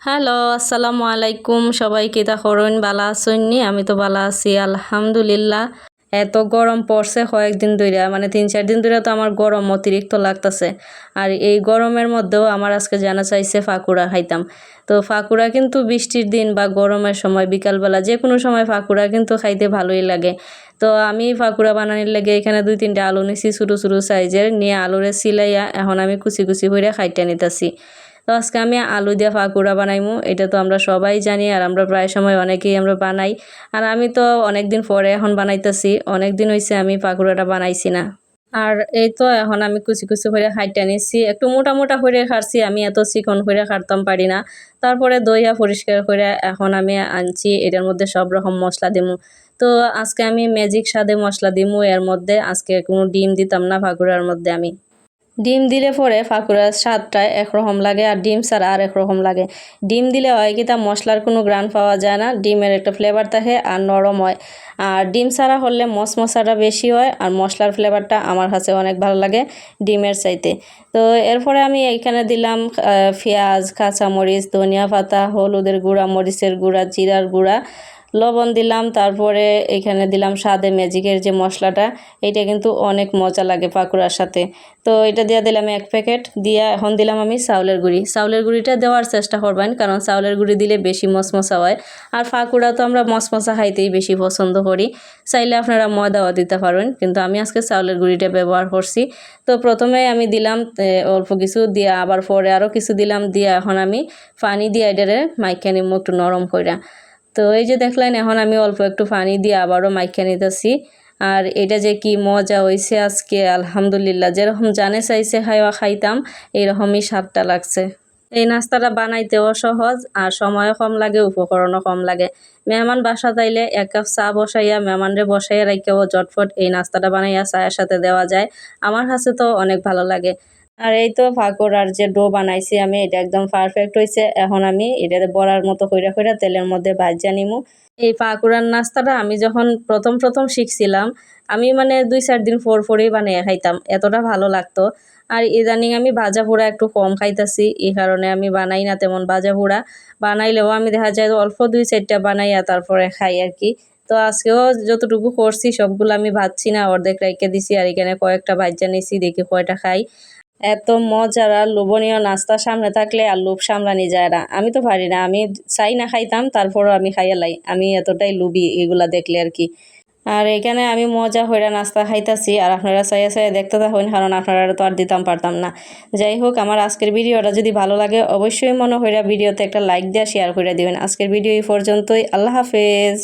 Hello, আসসালামু আলাইকুম। সবাইকে তা করুন বালা আসুননি আমি তো বালা আছি, আলহামদুলিল্লাহ। এত গরম পড়ছে কয়েকদিন ধরে মানে তিন, চার দিন ধরে তো আমার গরম অতিরিক্ত লাগতেছে। আর এই গরমের মধ্যেও আমার আজকে জানা চাইছে ফাকুড়া খাইতাম। তো ফাকুড়া কিন্তু বৃষ্টির দিন বা গরমের সময়, বিকালবেলা যে কোনো সময় ফাকুড়া কিন্তু খাইতে ভালোই লাগে। তো আমি ফাকুড়া বানানোর লেগে এখানে দুই, তিনটা আলু নিছি, ছোটো ছোটো সাইজের, নিয়ে আলুরে সিলাইয়া এখন আমি কুচি কুচি করে খাইতে নিতেছি। তো আজকে আমি আলু দিয়ে ফাকুড়া বানাইমু, এটা তো আমরা সবাই জানি আর আমরা প্রায় সময় অনেকেই আমরা বানাই। আর আমি তো অনেক দিন পরে এখন বানাইতেছি অনেক দিন হয়েছে আমি পাকুড়াটা বানাইছি না। আর এই তো এখন আমি কুচি কুচি করে খাইটা নিচ্ছি একটু মোটা মোটা করে খাচ্ছি আমি এত চিকন করে খাটতাম পারি না। তারপরে দইয়া পরিষ্কার করে এখন আমি আনছি, এটার মধ্যে সব রকম মশলা দিমু। তো আজকে আমি ম্যাজিক স্বাদে মশলা দিমু, এর মধ্যে আজকে কোনো ডিম দিতাম না ফাকুড়ার মধ্যে আমি। ডিম দিলে পরে ফাঁকুড়ার স্বাদটা একরকম লাগে আর ডিম ছাড়া আর একরকম লাগে। ডিম দিলে হয় কি তা মশলার কোনো গ্রান পাওয়া যায় না, ডিমের একটা ফ্লেভার থাকে আর নরম হয়। আর ডিম ছাড়া হলে মশমশাটা বেশি হয় আর মশলার ফ্লেভারটা আমার কাছে অনেক ভালো লাগে ডিমের চাইতে। তো এরপরে আমি এইখানে দিলাম পেঁয়াজ, কাঁচামরিচ, ধনিয়া পাতা, হলুদের গুঁড়া, মরিচের গুঁড়া, জিরার গুঁড়া লবণ দিলাম, তারপরে এখানে দিলাম স্বাদে ম্যাজিকের যে মশলাটা এটা কিন্তু অনেক মজা লাগে পাকুড়ার সাথে। তো এটা দিয়ে দিলাম এক প্যাকেট, দিয়ে এখন দিলাম আমি চাউলের গুঁড়ি। চাউলের গুঁড়িটা দেওয়ার চেষ্টা করবেন, কারণ চাউলের গুঁড়ি দিলে বেশি মশমশা হয়। আর ফাঁকুড়া তো আমরা মশমশা খাইতেই বেশি পছন্দ করি। চাইলে আপনারা ময়দাও দিতে পারবেন কিন্তু আমি আজকে চাউলের গুঁড়িটা ব্যবহার করছি। তো প্রথমে আমি দিলাম অল্প কিছু, দিয়ে আবার পরে আরও কিছু দিলাম, দিয়ে এখন আমি পানি দিয়ে এটারে মাইকা নিমো একটু নরম করে তো এই যে দেখলেন, এখন আমি অল্প একটু পানি দিয়ে আবারও মাইখা নিতেছি। আর এটা যে কি মজা হয়েছে আজকে, আলহামদুলিল্লাহ। যেরকম জানে চাইছে, খাইয়া খাইতাম এইরকমই স্বাদটা লাগছে। এই নাস্তাটা বানাইতেও সহজ আর সময়ও কম লাগে, উপকরণও কম লাগে। মেহমান বাসা তাইলে এক কাপ চা বসাইয়া মেহমানরে বসাইয়া রাখিয়াও জটফট এই নাস্তাটা বানাইয়া চায়ের সাথে দেওয়া যায়। আমার কাছে তো অনেক ভালো লাগে। আর এই তো আর যে ডো বানাইছি আমি, এটা একদম পারফেক্ট হয়েছে এখন আমি এটা বড়ার মতো কইরা কইরা তেলের মধ্যে ভাজা নিমু। এই পাকুড়ার নাস্তাটা আমি যখন প্রথম প্রথম শিখছিলাম, আমি মানে দুই চার দিন ফোর ফোরেই বানিয়ে খাইতাম, এতটা ভালো লাগতো। আর ইদানিং আমি ভাজা পোড়া একটু কম খাইতাছি, এই কারণে আমি বানাই না তেমন ভাজা পোড়া। বানাইলেও আমি দেখা যায় অল্প দুই চারটা বানাইয়া তারপরে খাই আর কি। তো আজকেও যতটুকু করছি, সবগুলো আমি ভাজছি না, অর্ধেক রাইকে দিছি, আর এখানে কয়েকটা ভাজা নিছি, দেখি কয়টা খাই। এত মজার আর লোভনীয় নাস্তা সামনে থাকলে আর লোভ সামলানি যায় না। আমি তো পারি না। আমি চাই না খাইতাম, তারপরও আমি খাইয়া লাই। আমি এতটাই লুবি এগুলা দেখলে আর কি। আর এখানে আমি মজা হইরা নাস্তা খাইতাছি আর আপনারা চাইয়া চাইয়া দেখতে থাকুন, কারণ আপনারা তো আর দিতাম পারতাম না। যাই হোক, আমার আজকের ভিডিওটা যদি ভালো লাগে, অবশ্যই মনে হইরা ভিডিওতে একটা লাইক দেওয়া শেয়ার করে দিবেন। আজকের ভিডিও এই পর্যন্তই। আল্লাহ হাফেজ।